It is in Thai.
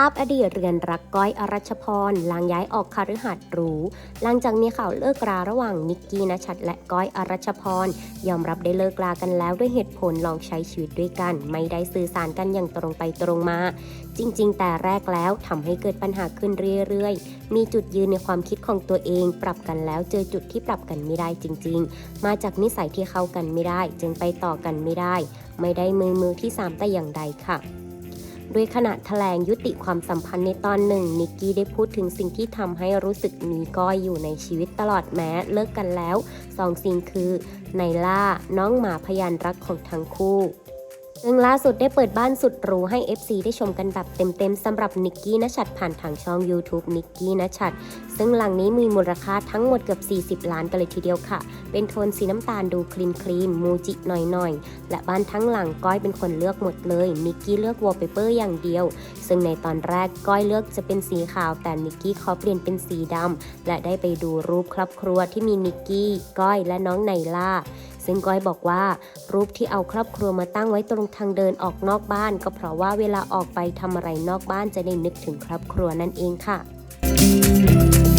าพอดีตเรือนรักก้อยอรัชพรลางย้ายออกคาฤหัสหรูหลังจากมีข่าวเลิกราระหว่างนิกกี้นชัดและก้อยอรัชพรยอมรับได้เลิกรากันแล้วด้วยเหตุผลลองใช้ชีวิตด้วยกัน ไม่ได้สื่อสารกันอย่างตรงไปตรงมา จริง ๆ แต่แรกแล้วทำให้เกิดปัญหาขึ้นเรื่อยๆ มีจุดยืนในความคิดของตัวเอง ปรับกันแล้วเจอจุดที่ปรับกันไม่ได้จริง ๆ มาจากนิสัยที่เข้ากันไม่ได้ จึงไปต่อกันไม่ได้ ไม่ได้มือมือที่สามแต่อย่างใดค่ะ ด้วยขณะแถลงยุติความสัมพันธ์ในตอนหนึ่งนิกกี้ได้พูดถึงสิ่งที่ทำให้รู้สึกมีก้อยอยู่ในชีวิตตลอดแม้เลิกกันแล้วสองสิ่งคือไนล่าน้องหมาพยานรักของทั้งคู่ ซึ่งล่าสุดได้เปิดบ้านสุดหรูให้ FC ได้ชมกันแบบเต็มๆสำหรับนิกกี้นชัดผ่านทางช่อง YouTube นิกกี้นชัดซึ่งหลังนี้มีมูลค่าทั้งหมดเกือบ 40 ล้านกันเลยทีเดียวค่ะ เป็นโทนสีน้ำตาลดูคลีนคลีนมูจิหน่อยๆ และบ้านทั้งหลังก้อยเป็นคนเลือกหมดเลย นิกกี้เลือกวอลเปเปอร์อย่างเดียว ซึ่งในตอนแรกก้อยเลือกจะเป็นสีขาว แต่นิกกี้ขอเปลี่ยนเป็นสีดำและได้ไปดูรูปครอบครัวที่มีนิกกี้ก้อยและน้องไนล่า ซึ่งก้อยบอกว่า รูปที่เอาครอบครัวมาตั้งไว้ตรงทางเดินออกนอกบ้าน ก็เพราะว่าเวลาออกไปทำอะไรนอกบ้านจะได้นึกถึงครอบครัวนั่นเองค่ะ